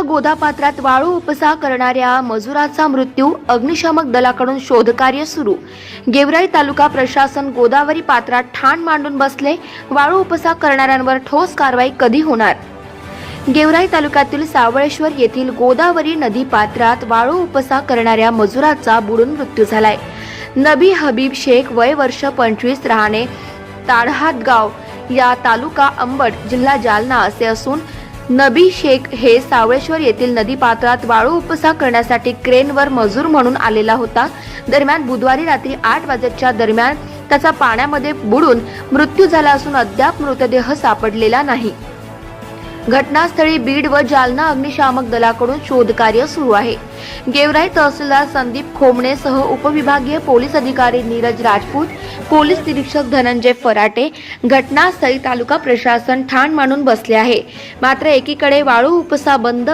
तालुक्याच्या गोदापात्रात वाळू उपसा करणाऱ्या मजुराचा मृत्यू अग्निशामक दलाकडून शोधकार्य सुरू. गेवराई तालुका प्रशासन गोदावरी पात्रात ठाण मांडून बसले. वाळू उपसा करणाऱ्यांवर ठोस कारवाई कधी होणार? गेवराई तालुक्यातील सावळेश्वर येथील गोदावरी नदी पात्रात वाळू उपसा करणाऱ्या मजुराचा बुडून मृत्यू झालाय. नबी हबीब शेख वय वर्ष पंचवीस राहणे ताडहात गाव या तालुका अंबड जिल्हा जालना असे असून नबी शेख हे सावळेश्वर येथील नदीपात्रात वाळू उपसा करण्यासाठी क्रेनवर मजूर म्हणून आलेला होता. दरम्यान बुधवारी रात्री आठ वाजेच्या दरम्यान त्याचा पाण्यामध्ये बुडून मृत्यू झाला असून अद्याप मृतदेह सापडलेला नाही. घटनास्थळी बीड व जालना अग्निशामक दलाकडून शोधकार्य सुरू आहे. गेवराई तहसीलदार संदीप खोमणेसह उपविभागीय पोलीस अधिकारी नीरज राजपूत पोलीस निरीक्षक धनंजय फराटे घटनास्थळी तालुका प्रशासन ठाण मानून बसले आहे. मात्र एकीकडे वाळू उपसा बंद